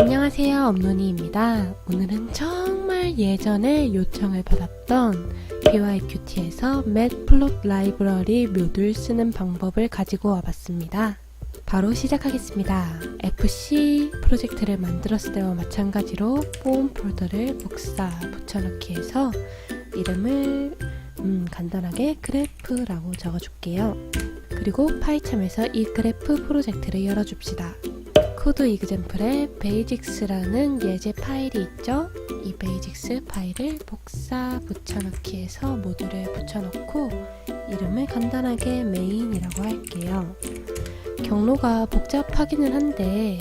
안녕하세요 업노니입니다. 오늘은 정말 예전에 요청을 받았던 BYQT에서 맷플롯 라이브러리 묘들 쓰는 방법을 가지고 와봤습니다. 바로 시작하겠습니다. FC 프로젝트를 만들었을 때와 마찬가지로 폼 폴더를 복사 붙여넣기 해서 이름을 음, 간단하게 그래프라고 적어줄게요. 그리고 파이참에서 이 그래프 프로젝트를 열어줍시다 코드 이그젠플에 베이직스라는 예제 파일이 있죠. 이 베이직스 파일을 복사 붙여넣기 해서 모듈에 붙여넣고 이름을 간단하게 메인이라고 할게요. 경로가 복잡하기는 한데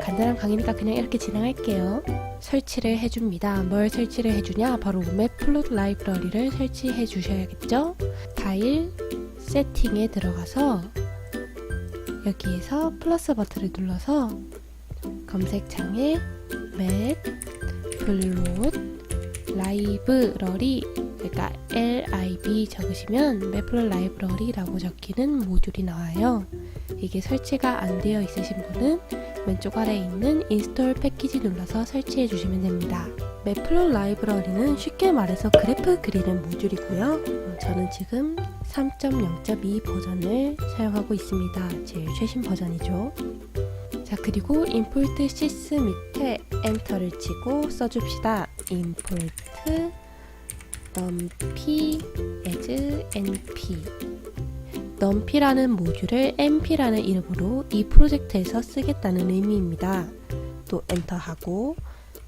간단한 강의니까 그냥 이렇게 진행할게요. 설치를 해줍니다. 뭘 설치를 해주냐? 바로 맵플롯 라이브러리를 설치해 주셔야겠죠? 파일 세팅에 들어가서 여기에서 플러스 버튼을 눌러서 검색창에 맵 플롯 라이브러리 그러니까 lib 적으시면 맵플롯 라이브러리라고 적히는 모듈이 나와요. 이게 설치가 안 되어 있으신 분은 왼쪽 아래에 있는 인스톨 패키지 눌러서 설치해 주시면 됩니다. 맵플롯 라이브러리는 쉽게 말해서 그래프 그리는 모듈이고요. 어, 저는 지금 3.0.2 버전을 사용하고 있습니다. 제일 최신 버전이죠. 자 그리고 import sys 밑에 엔터를 치고 써줍시다. import numpy as np numpy라는 모듈을 np라는 이름으로 이 프로젝트에서 쓰겠다는 의미입니다. 또 엔터하고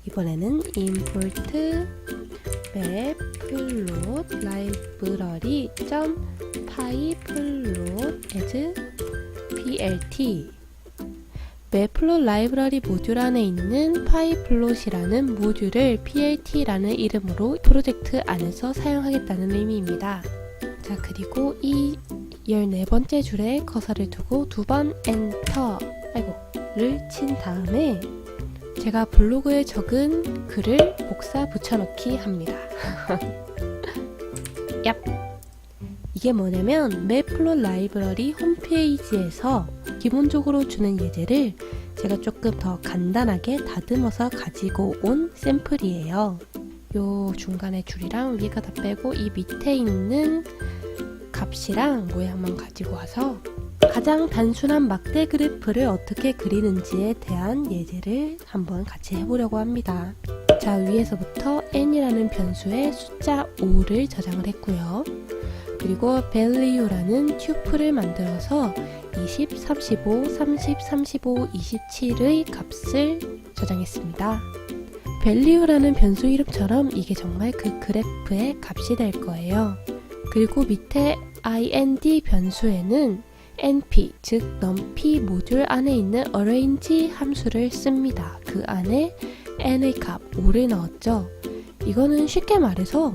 이번에는 import 맵플롯 라이브러리 pyplot as plt 맵플롯 라이브러리 모듈 안에 있는 pyplot이라는 모듈을 plt라는 이름으로 프로젝트 안에서 사용하겠다는 의미입니다. 자 그리고 이 14번째 줄에 커서를 두고 두 번 엔터 아이고 를 친 다음에 제가 블로그에 적은 글을 복사 붙여넣기 합니다. 얍! 이게 뭐냐면 맵플롯 라이브러리 홈페이지에서 기본적으로 주는 예제를 제가 조금 더 간단하게 다듬어서 가지고 온 샘플이에요. 요 중간에 줄이랑 위에가 다 빼고 이 밑에 있는 값이랑 모양만 가지고 와서 가장 단순한 막대 그래프를 어떻게 그리는지에 대한 예제를 한번 같이 해보려고 합니다. 자, 위에서부터 n이라는 변수에 숫자 5를 저장을 했고요. 그리고 value라는 튜플을 만들어서 20, 35, 30, 35, 27의 값을 저장했습니다. value라는 변수 이름처럼 이게 정말 그 그래프의 값이 될 거예요. 그리고 밑에 ind 변수에는 np, 즉 numpy 모듈 안에 있는 arrange 함수를 씁니다. 그 안에 n의 값 5를 넣었죠. 이거는 쉽게 말해서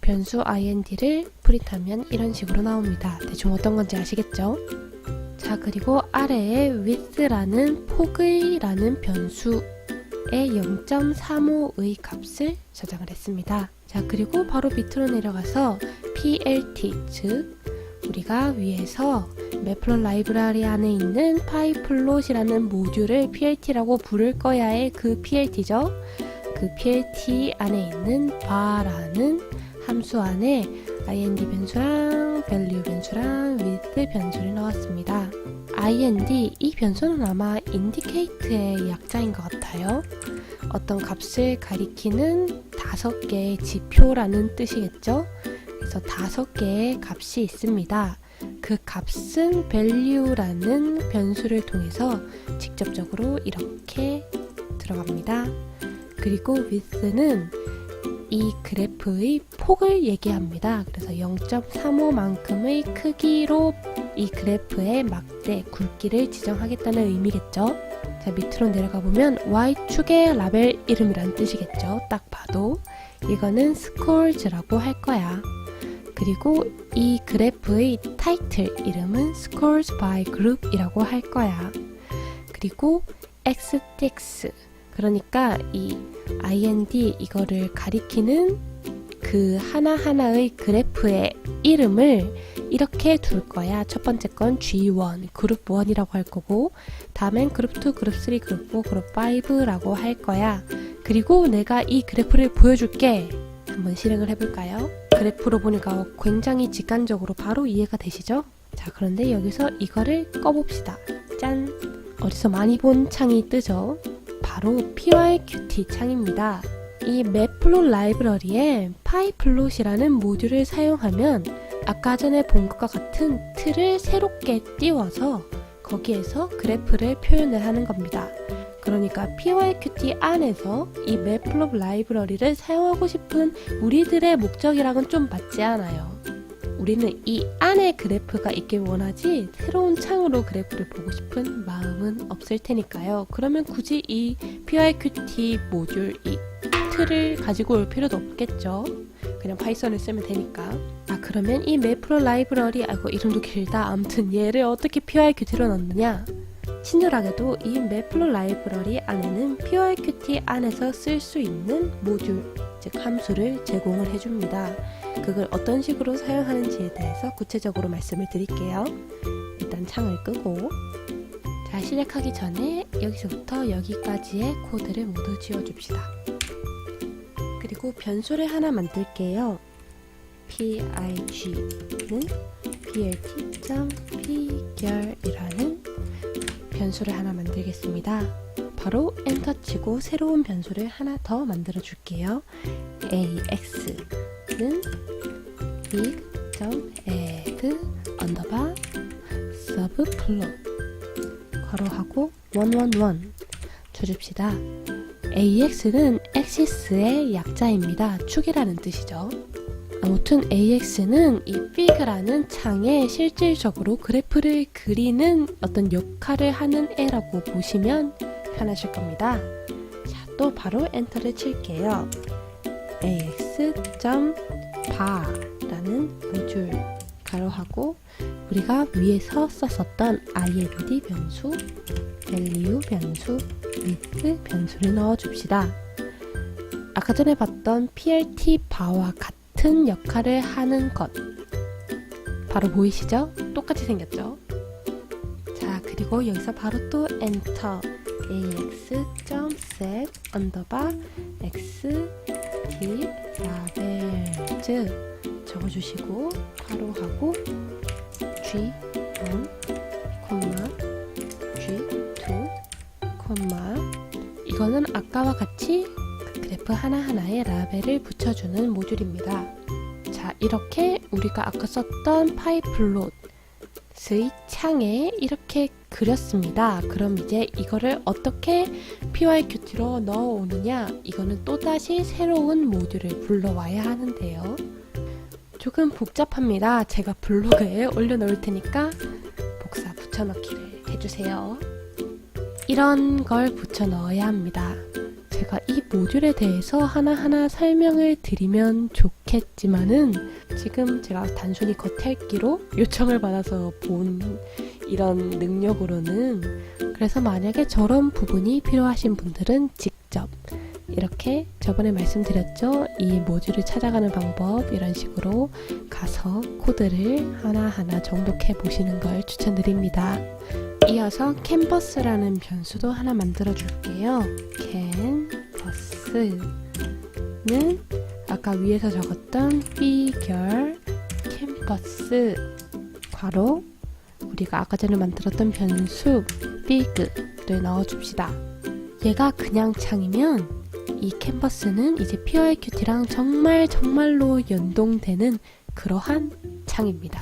변수 ind를 프린트하면 이런 식으로 나옵니다. 대충 어떤 건지 아시겠죠? 자 그리고 아래에 width라는 폭의라는 변수의 0.35의 값을 저장을 했습니다. 자 그리고 바로 밑으로 내려가서 plt 즉 우리가 위에서 맵플롯 라이브러리 안에 있는 pyplot이라는 모듈을 plt라고 부를 거야의 그 plt죠. 그 plt 안에 있는 var라는 함수 안에 ind 변수랑 value 변수랑 width 변수를 넣었습니다. ind 이 변수는 아마 indicate의 약자인 것 같아요. 어떤 값을 가리키는 다섯 개의 지표라는 뜻이겠죠? 그래서 다섯 개의 값이 있습니다. 그 값은 value라는 변수를 통해서 직접적으로 이렇게 들어갑니다. 그리고 width는 이 그래프의 폭을 얘기합니다. 그래서 0.35만큼의 크기로 이 그래프의 막대 굵기를 지정하겠다는 의미겠죠. 자, 밑으로 내려가 보면 Y축의 라벨 이름이란 뜻이겠죠. 딱 봐도. 이거는 scores라고 할 거야. 그리고 이 그래프의 타이틀 이름은 scores by group이라고 할 거야. 그리고 xtx 그러니까 이 ind 이거를 가리키는 그그 하나하나의 그래프의 이름을 이렇게 둘 거야. 첫 번째 건 G1, 그룹 1이라고 할 거고, 다음엔 그룹 2, 그룹 3, 그룹 4, 그룹 5라고 할 거야. 그리고 내가 이 그래프를 보여줄게. 한번 실행을 해볼까요? 그래프로 보니까 굉장히 직관적으로 바로 이해가 되시죠? 자, 그런데 여기서 이거를 꺼봅시다. 짠! 어디서 많이 본 창이 뜨죠? 바로 PYQT 창입니다. 이 맵플롯 라이브러리에 파이플롯이라는 모듈을 사용하면 아까 전에 본 것과 같은 틀을 새롭게 띄워서 거기에서 그래프를 표현을 하는 겁니다. 그러니까 PYQT 안에서 이 맵플롯 라이브러리를 사용하고 싶은 우리들의 목적이랑은 좀 맞지 않아요. 우리는 이 안에 그래프가 있길 원하지 새로운 창으로 그래프를 보고 싶은 마음은 없을 테니까요. 그러면 굳이 이 PYQT 모듈 이 틀을 가지고 올 필요도 없겠죠. 그냥 파이썬을 쓰면 되니까. 아 그러면 이 매프로 라이브러리 아이고 이름도 길다. 아무튼 얘를 어떻게 PYQT로 넣느냐? 친절하게도 이 매플로 라이브러리 안에는 PYQT 안에서 쓸 수 있는 모듈, 즉 함수를 제공을 해줍니다. 그걸 어떤 식으로 사용하는지에 대해서 구체적으로 말씀을 드릴게요. 일단 창을 끄고 자 시작하기 전에 여기서부터 여기까지의 코드를 모두 지워줍시다. 그리고 변수를 하나 만들게요. pig는 plt.p결이라는 변수를 하나 만들겠습니다. 바로 엔터 치고 새로운 변수를 하나 더 만들어 줄게요. ax는 big.add 언더바 subplot 괄호하고 111 줘줍시다. AX는 axis의 약자입니다. 축이라는 뜻이죠. 아무튼 AX는 이 fig라는 창에 실질적으로 그래프를 그리는 어떤 역할을 하는 애라고 보시면 편하실 겁니다. 자, 또 바로 엔터를 칠게요. ax.bar라는 모듈 가로하고 우리가 위에서 썼었던 imd 변수, value 변수, with 변수를 넣어줍시다. 아까 전에 봤던 plt bar와 같은 역할을 하는 것 바로 보이시죠? 똑같이 생겼죠? 자 그리고 여기서 바로 또 엔터 ax.set 언더바 x d 라벨즈 적어주시고 괄호하고 g1 콤마 g2 콤마 이거는 아까와 같이 그 그래프 하나하나에 라벨을 붙여주는 모듈입니다. 자 이렇게 우리가 아까 썼던 파이플롯의 창에 이렇게 그렸습니다. 그럼 이제 이거를 어떻게 PYQT로 넣어오느냐? 이거는 또다시 새로운 모듈을 불러와야 하는데요. 조금 복잡합니다. 제가 블로그에 올려놓을 테니까 복사 붙여넣기를 해주세요. 이런 걸 붙여 넣어야 합니다. 제가 이 모듈에 대해서 하나하나 설명을 드리면 좋겠지만은 지금 제가 단순히 겉핥기로 요청을 받아서 본 이런 능력으로는 그래서 만약에 저런 부분이 필요하신 분들은 직접 이렇게 저번에 말씀드렸죠? 이 모듈을 찾아가는 방법 이런 식으로 가서 코드를 하나하나 정독해 보시는 걸 추천드립니다 이어서 캔버스라는 변수도 하나 만들어 줄게요 캔버스는 아까 위에서 적었던 figure 캔버스 괄호 우리가 아까 전에 만들었던 변수 big를 넣어줍시다. 얘가 그냥 창이면 이 캔버스는 이제 PYQT랑 정말 정말로 연동되는 그러한 창입니다.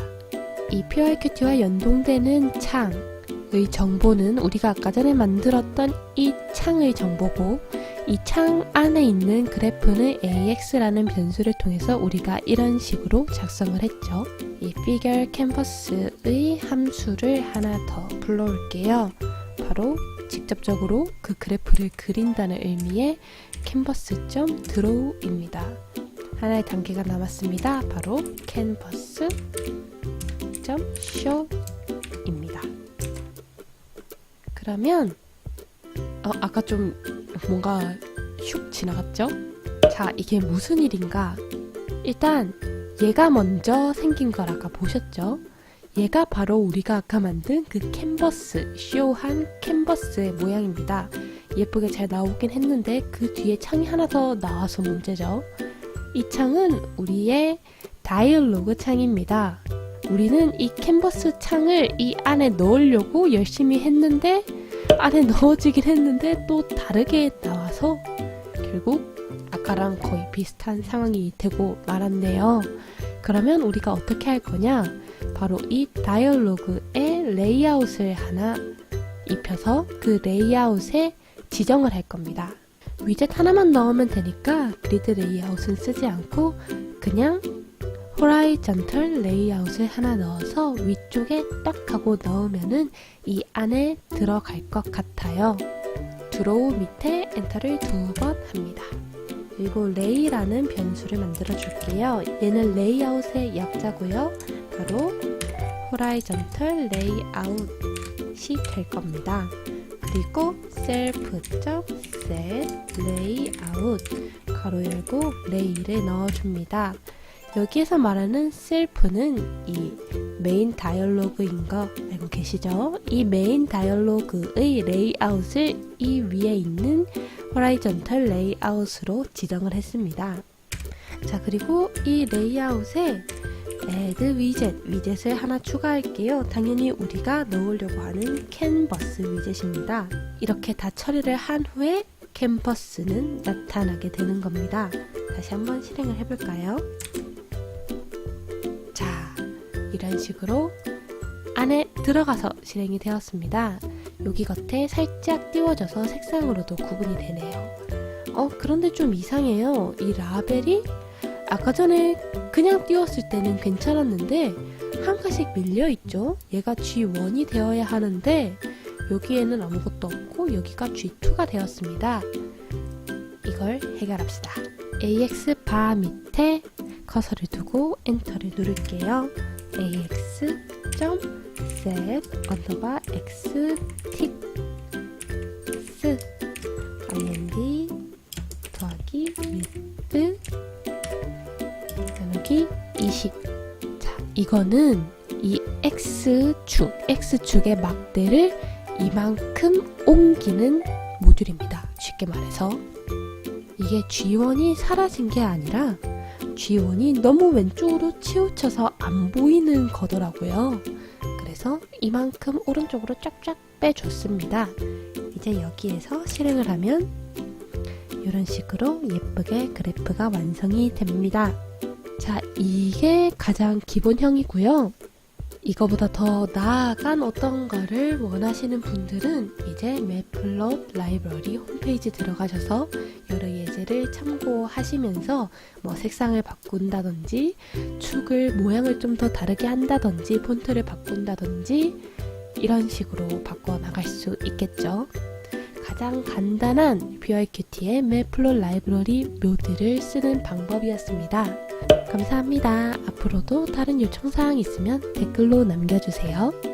이 PYQT와 연동되는 창 의 정보는 우리가 아까 전에 만들었던 이 창의 정보고 이 창 안에 있는 그래프는 AX라는 변수를 통해서 우리가 이런 식으로 작성을 했죠. 이 figure canvas의 함수를 하나 더 불러올게요. 바로 직접적으로 그 그래프를 그린다는 의미의 canvas.draw입니다. 하나의 단계가 남았습니다. 바로 canvas.show입니다. 그러면 어, 아까 좀 뭔가 슉 지나갔죠? 자, 이게 무슨 일인가? 일단 얘가 먼저 생긴 걸 아까 보셨죠? 얘가 바로 우리가 아까 만든 그 캔버스, 쇼한 캔버스의 모양입니다. 예쁘게 잘 나오긴 했는데 그 뒤에 창이 하나 더 나와서 문제죠. 이 창은 우리의 다이얼로그 창입니다. 우리는 이 캔버스 창을 이 안에 넣으려고 열심히 했는데 안에 넣어지긴 했는데 또 다르게 나와서 결국 아까랑 거의 비슷한 상황이 되고 말았네요. 그러면 우리가 어떻게 할 거냐? 바로 이 다이얼로그에 레이아웃을 하나 입혀서 그 레이아웃에 지정을 할 겁니다. 위젯 하나만 넣으면 되니까 그리드 레이아웃은 쓰지 않고 그냥 호라이전털 레이아웃을 하나 넣어서 위쪽에 딱 하고 넣으면은 이 안에 들어갈 것 같아요. 드로우 밑에 엔터를 두 번 합니다. 그리고 레이라는 변수를 만들어 줄게요. 얘는 레이아웃의 약자고요. 바로 호라이전털 레이아웃이 될 겁니다. 그리고 self.set layout 가로 열고 레이를 넣어줍니다. 여기에서 말하는 셀프는 이 메인 다이얼로그인 거 알고 계시죠? 이 메인 다이얼로그의 레이아웃을 이 위에 있는 호라이전털 레이아웃으로 지정을 했습니다. 자, 그리고 이 레이아웃에 add 위젯, 위젯을 하나 추가할게요. 당연히 우리가 넣으려고 하는 캔버스 위젯입니다. 이렇게 다 처리를 한 후에 캔버스는 나타나게 되는 겁니다. 다시 한번 실행을 해볼까요? 자, 이런 식으로 안에 들어가서 실행이 되었습니다. 여기 겉에 살짝 띄워져서 색상으로도 구분이 되네요. 어, 그런데 좀 이상해요. 이 라벨이 아까 전에 그냥 띄웠을 때는 괜찮았는데 한 칸씩 밀려 있죠. 얘가 G1이 되어야 하는데 여기에는 아무것도 없고 여기가 G2가 되었습니다. 이걸 해결합시다. AX 바 밑에 커서를 두고 엔터를 누를게요. AX 점 set 언더바 x 틱스 imd 더하기 with 나누기 20 자, 이거는 이 x축, x축의 막대를 이만큼 옮기는 모듈입니다. 쉽게 말해서 이게 G1이 사라진 게 아니라 G1이 너무 왼쪽으로 치우쳐서 안 보이는 거더라고요. 그래서 이만큼 오른쪽으로 쫙쫙 빼줬습니다. 이제 여기에서 실행을 하면 이런 식으로 예쁘게 그래프가 완성이 됩니다. 자, 이게 가장 기본형이고요. 이거보다 더 나아간 어떤 거를 원하시는 분들은 이제 매플롯 라이브러리 홈페이지 들어가셔서 여러 예제를 참고하시면서 뭐 색상을 바꾼다든지 축을 모양을 좀 더 다르게 한다든지 폰트를 바꾼다든지 이런 식으로 바꿔 나갈 수 있겠죠. 가장 간단한 BYQT의 매플롯 라이브러리 묘드를 쓰는 방법이었습니다. 감사합니다. 앞으로도 다른 요청사항 있으면 댓글로 남겨주세요.